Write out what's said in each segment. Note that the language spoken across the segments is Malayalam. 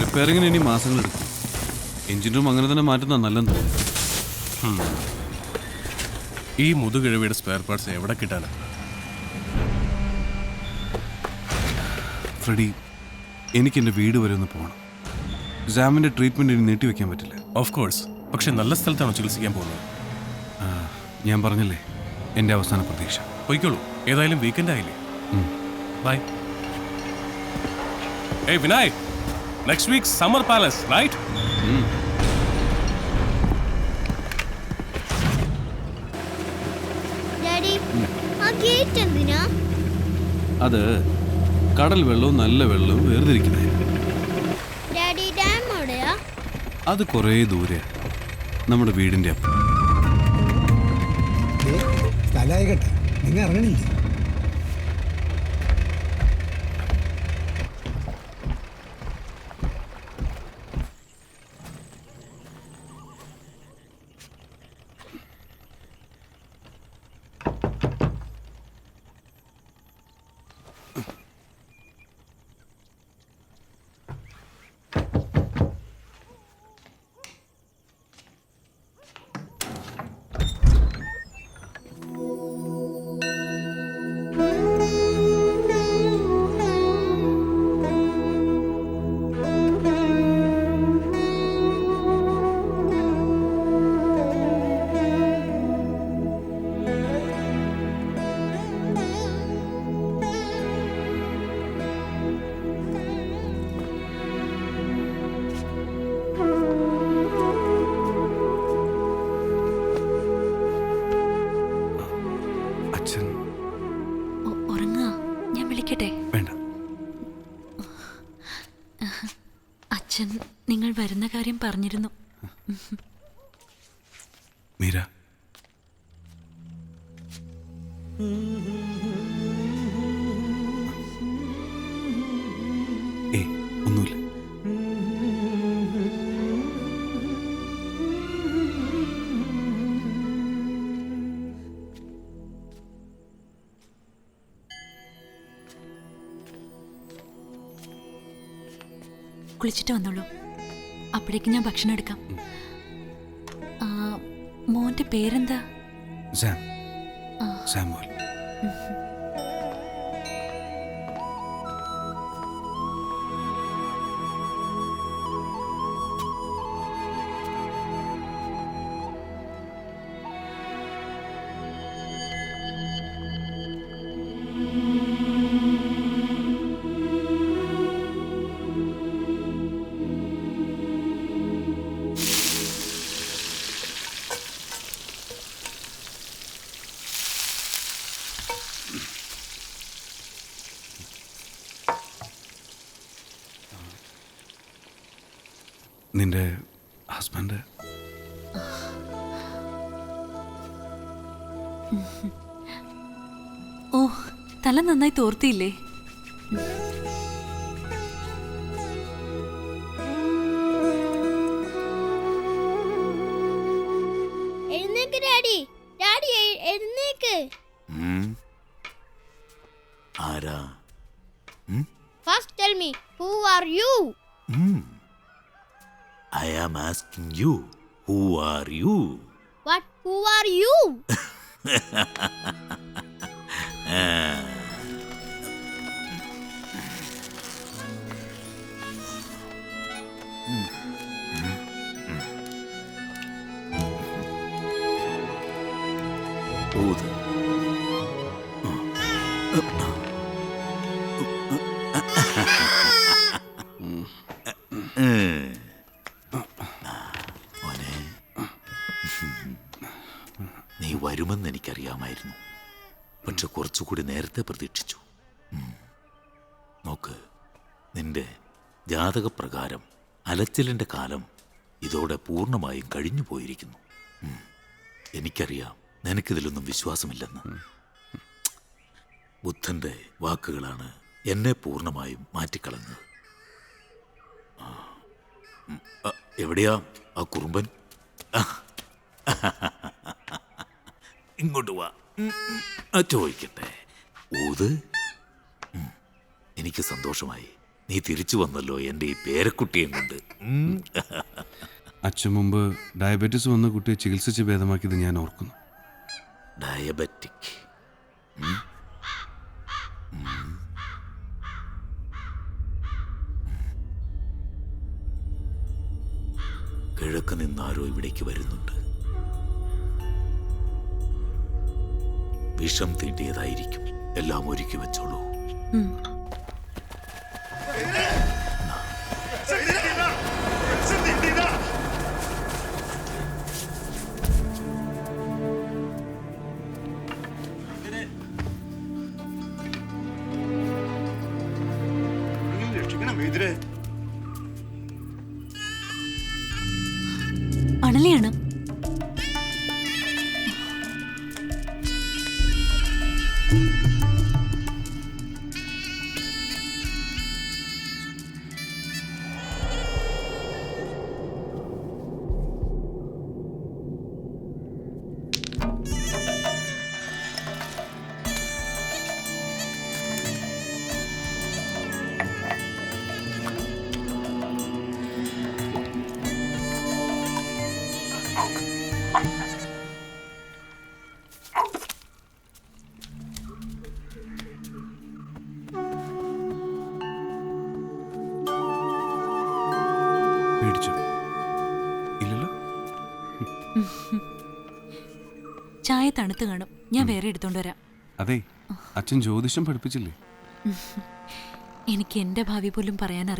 റിപ്പയറിങ്ങിന് ഇനി മാസങ്ങളെടുക്കും എഞ്ചിൻ റൂം അങ്ങനെ തന്നെ മാറ്റുന്ന നല്ലെന്ന് തോന്നുന്നു ഈ മുതുകിഴവിയുടെ സ്പെയർ പാർട്സ് എവിടെ കിട്ടാനാ? ഫ്രെഡി എനിക്ക് എന്റെ വീട് വരെ ഒന്ന് പോകണം ജാമിന്റെ ട്രീറ്റ്മെന്റ് ഇനി നീട്ടിവെക്കാൻ പറ്റില്ല. ഓഫ് കോഴ്സ് പക്ഷെ നല്ല സ്ഥലത്താണോ ചികിത്സിക്കാൻ പോകുന്നത്. ഞാൻ പറഞ്ഞില്ലേ? എന്റെ അവസാന പ്രതീക്ഷ. പോയിക്കോളൂ. ഏതായാലും വീക്കെൻഡ് ആയില്ലേ? ബൈ ഏയ് Vinay next week summer palace right അത് കടൽ വെള്ളവും നല്ല വെള്ളവും വേർതിരിക്കുന്നത്. ഡാഡി ഡാം എവിടെയാ അത് കുറേ ദൂരെ നമ്മുടെ വീടിന്റെ അപ്പുറം. സ്ഥലമായിക്കട്ടെ നിങ്ങൾ ഇറങ്ങണില്ലേ. പറഞ്ഞിരുന്നു. മീര. ഒന്നുമില്ല. കുളിച്ചിട്ട് വന്നോളൂ. അപ്പോഴേക്കും ഞാൻ ഭക്ഷണം എടുക്കാം. മോന്റെ പേരെന്താ? സാം. സാമുവൽ. നിന്റെ ഹസ്ബൻഡ്? ഓ തല നന്നായി തോർത്തിയില്ലേ? എഴുന്നേക്ക് ഡാഡി. ഡാഡി എഴുന്നേക്ക്. ആരാ? First tell me who are you I am asking you, who are you? What? Who are you? Mm. കുറച്ചുകൂടി നേരത്തെ പ്രതീക്ഷിച്ചു. നോക്ക് നിന്റെ ജാതകപ്രകാരം അലച്ചിലിന്റെ കാലം ഇതോടെ പൂർണമായും കഴിഞ്ഞു പോയിരിക്കുന്നു. എനിക്കറിയാം നിനക്കിതിലൊന്നും വിശ്വാസമില്ലെന്ന്. ബുദ്ധന്റെ വാക്കുകളാണ് എന്നെ പൂർണമായും മാറ്റിക്കളഞ്ഞത്. എവിടെയാ ആ കുറുമ്പൻ? ഇങ്ങോട്ട് വാ. ചോദിക്കട്ടെ. ഊത്? എനിക്ക് സന്തോഷമായി. നീ തിരിച്ചു വന്നല്ലോ. എന്റെ ഈ പേരക്കുട്ടിയും കൊണ്ട്. അച്ഛൻ മുമ്പ് ഡയബറ്റീസ് വന്ന കുട്ടിയെ ചികിത്സിച്ച് ഭേദമാക്കിയത് ഞാൻ ഓർക്കുന്നു. ഡയബറ്റിക്. കിഴക്ക് നിന്നാരോ ഇവിടേക്ക് വരുന്നുണ്ട്. വിഷം തീണ്ടിയതായിരിക്കും എല്ലാം ഒരുക്കി വെച്ചോളൂ. അണലിയാണ്? പേടിച്ചു. ഇല്ലല്ലോ? ചായ തണുത്ത് കാണും. ഞാൻ വേറെ എടുത്തോണ്ട് വരാം. അതെ അച്ഛൻ ജ്യോതിഷം പഠിപ്പിച്ചില്ലേ? എനിക്ക് എന്റെ ഭാവി പോലും പറയാൻ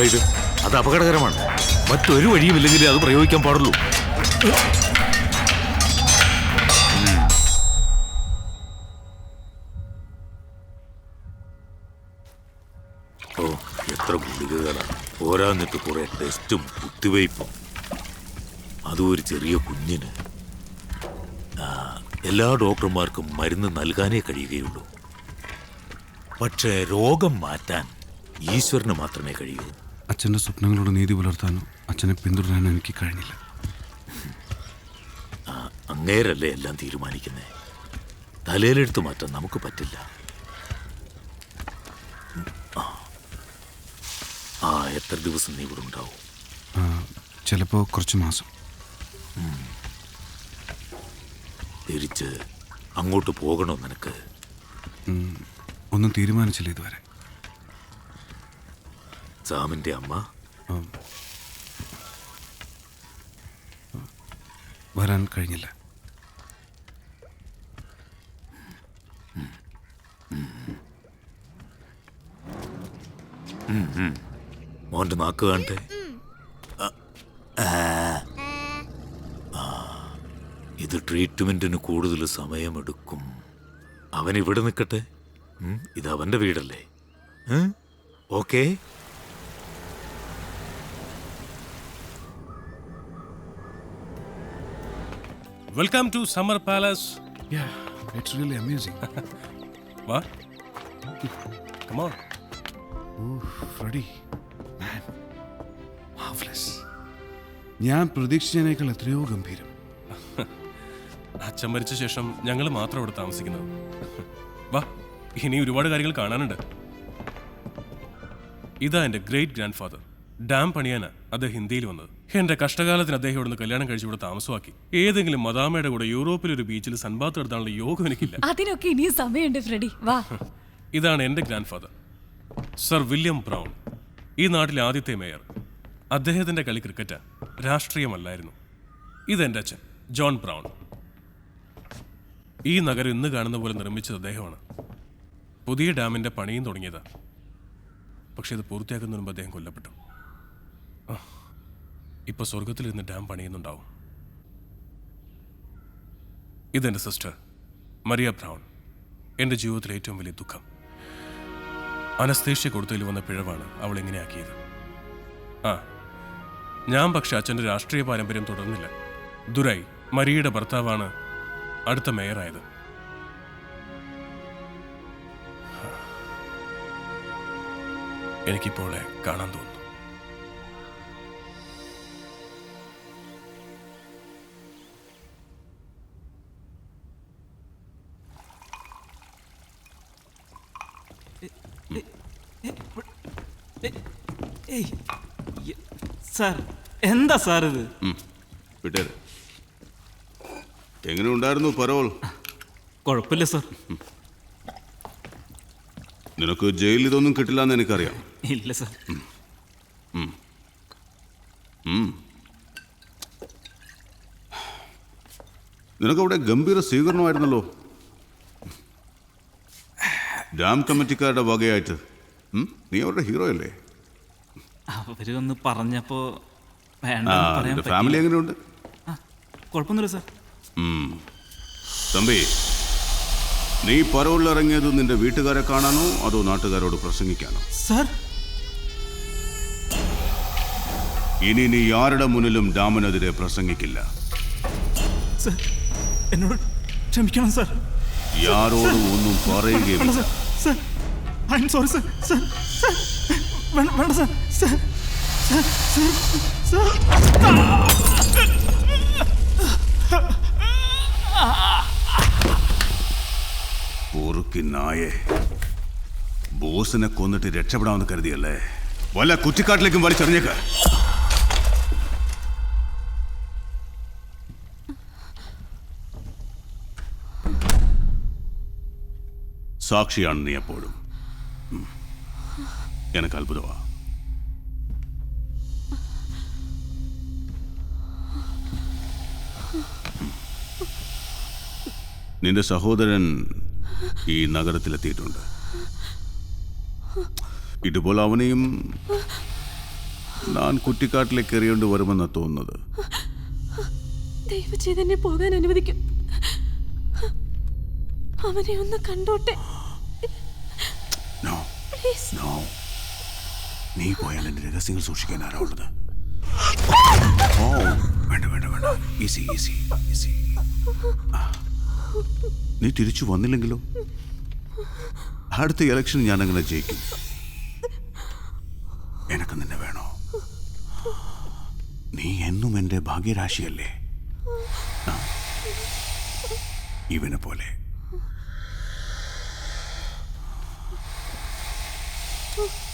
ഇത് അത് അപകടകരമാണ്. മറ്റൊരു വഴിയുമില്ലെങ്കിൽ അത് പ്രയോഗിക്കാൻ പാടുള്ളൂ. ഓ എത്ര ഗുളികകളാണ് പോരാന്നിട്ട് കുറെ ടെസ്റ്റും കുത്തിവയ്പ്പും. അതും ഒരു ചെറിയ കുഞ്ഞിന്. എല്ലാ ഡോക്ടർമാർക്കും മരുന്ന് നൽകാനേ കഴിയുകയുള്ളൂ. പക്ഷേ രോഗം മാറ്റാൻ ഈശ്വരന് മാത്രമേ കഴിയൂ. അച്ഛന്റെ സ്വപ്നങ്ങളോട് നീതി പുലർത്താനോ അച്ഛനെ പിന്തുടരാനോ എനിക്ക് കഴിഞ്ഞില്ല. അങ്ങേരല്ലേ എല്ലാം തീരുമാനിക്കുന്നേ? തലയിലെടുത്ത് മാറ്റാൻ നമുക്ക് പറ്റില്ല. ആ. ആ എത്ര ദിവസം നീ ഇവിടെ ഉണ്ടാവും? ചിലപ്പോൾ കുറച്ച് മാസം. തിരിച്ച് അങ്ങോട്ട് പോകണോ നിനക്ക്? ഒന്നും തീരുമാനിച്ചില്ല ഇതുവരെ. സാമിന്റെ അമ്മ? വരാൻ കഴിഞ്ഞില്ല. മോന്റെ നാക്ക് കാണട്ടെ. ഇത് ട്രീറ്റ്മെന്റിന് കൂടുതൽ സമയമെടുക്കും. അവൻ ഇവിടെ നിൽക്കട്ടെ. ഇത് അവന്റെ വീടല്ലേ? Okay. Welcome to summer palace it's really amazing വാ ooh freddy. Man marvelous. ഞാൻ പ്രതീക്ഷിച്ചതിനേക്കാൾ എത്രയോ ഗംഭീരം. അച്ഛൻ മരിച്ച ശേഷം ഞങ്ങൾ മാത്രം ഇവിടെ താമസിക്കുന്നത്. വാ ഇനി ഒരുപാട് കാര്യങ്ങൾ കാണാനുണ്ട്. ഇതാ എന്റെ ഗ്രേറ്റ് ഗ്രാൻഡ് ഫാദർ ഡാം പണിയാനാ. അദ്ദേഹം ഹിന്ദിയിൽ വന്നത്. എന്റെ കഷ്ടകാലത്തിന് അദ്ദേഹം ഇവിടുന്ന് കല്യാണം കഴിച്ച് ഇവിടെ താമസമാക്കി. ഏതെങ്കിലും മദാമയുടെ കൂടെ യൂറോപ്പിലെ ഒരു ബീച്ചിൽ സൺബാത്ത് നടത്താനുള്ള യോഗം എനിക്കില്ല. അതിനൊക്കെ ഇനിയും സമയമുണ്ട് ഫ്രെഡി. വാ. ഇതാണ് എന്റെ grand father sir William Brown ഈ നാട്ടിലെ ആദ്യത്തെ മേയർ. അദ്ദേഹത്തിന്റെ കളി ക്രിക്കറ്റ് രാഷ്ട്രീയമല്ലായിരുന്നു. ഇതെന്റെ അച്ഛൻ ജോൺ ബ്രൗൺ. ഈ നഗരം ഇന്ന് കാണുന്ന പോലെ നിർമ്മിച്ചത് അദ്ദേഹമാണ്. പുതിയ ഡാമിന്റെ പണിയും തുടങ്ങിയതാ. പക്ഷെ ഇത് പൂർത്തിയാക്കുന്നതിന് മുമ്പ് അദ്ദേഹം കൊല്ലപ്പെട്ടു. ആ, ഇപ്പൊ സ്വർഗത്തിൽ നിന്ന് ഡാം പണിയുന്നുണ്ടാവും. ഇതെന്റെ സിസ്റ്റർ മരിയ ബ്രൗൺ. എന്റെ ജീവിതത്തിലെ ഏറ്റവും വലിയ ദുഃഖം. അനസ്തേഷ്യ കൊടുത്തതിൽ വന്ന പിഴവാണ് അവൾ എങ്ങനെയാക്കിയത് ആ ഞാൻ പക്ഷെ അച്ഛന്റെ രാഷ്ട്രീയ പാരമ്പര്യം തുടർന്നില്ല. ദുരൈ മരിയയുടെ ഭർത്താവാണ് അടുത്ത മേയറായത്. എനിക്കിപ്പോൾ കാണാൻ തോന്നുന്നു. സാർ എന്താ സാർ ഇത്? വിട്ടേര്. എങ്ങനെ ഉണ്ടായിരുന്നു പരോൾ? കുഴപ്പമില്ല സാർ. നിനക്ക് ജയിലിൽ ഇതൊന്നും കിട്ടില്ല എന്ന് എനിക്കറിയാം. ഇല്ല സാർ. നിനക്കവിടെ ഗംഭീര സ്വീകരണമായിരുന്നല്ലോ? ഡാം കമ്മിറ്റിക്കാരുടെ വകയായിട്ട്. നീ അവരുടെ ഹീറോ അല്ലേ? അവർ ഒന്ന് പറഞ്ഞപ്പോ ഫാമിലി. എങ്ങനെയുണ്ട്? കുഴപ്പമൊന്നുമില്ല സാർ. തമ്പി നീ പരോളിൽ ഇറങ്ങിയത് നിന്റെ വീട്ടുകാരെ കാണാനോ അതോ നാട്ടുകാരോട് പ്രസംഗിക്കാനോ? സർ. ഇനി നീ ആരുടെ മുന്നിലും ഡാമിനെതിരെ പ്രസംഗിക്കില്ല. സർ എന്നോട് ക്ഷമിക്കണം സാർ. യാരോടും ഒന്നും പറയുകയും സാർ. Sorry sir. വേണ്ട വേണ്ട ബോസിനെ കൊന്നിട്ട് രക്ഷപ്പെടാമെന്ന് കരുതിയല്ലേ? വല്ല കുറ്റിക്കാട്ടിലേക്കും വലിച്ചെറിഞ്ഞേക്ക. സാക്ഷിയാണ് നീ എപ്പോഴും. എനക്ക് അത്ഭുതമാ നിന്റെ സഹോദരൻ ഈ നഗരത്തിലെത്തിയിട്ടുണ്ട്. ഇതുപോലെ അവനെയും ഞാൻ കുറ്റിക്കാട്ടിലേക്ക് എറിയേണ്ടി വരുമെന്ന് തോന്നുന്നത്. ദയവ് ചെയ്ത് പോകാൻ അനുവദിക്കും. അവനെ ഒന്ന് കണ്ടോട്ടെ. പ്ലീസ് നോ നീ പോയാൽ എന്റെ രഹസ്യങ്ങൾ സൂക്ഷിക്കാൻ ആരാ ഉള്ളത്? ഓ വേണ്ട വേണ്ട വേണ്ട. ഈസി ഈസി നീ തിരിച്ചു വന്നില്ലെങ്കിലോ? അടുത്ത ഇലക്ഷൻ ഞാൻ അങ്ങനെ ജയിക്കും. എനക്ക് നിന്നെ വേണോ? നീ എന്നും എന്റെ ഭാഗ്യരാശിയല്ലേ. ഇവനെ പോലെ Oof.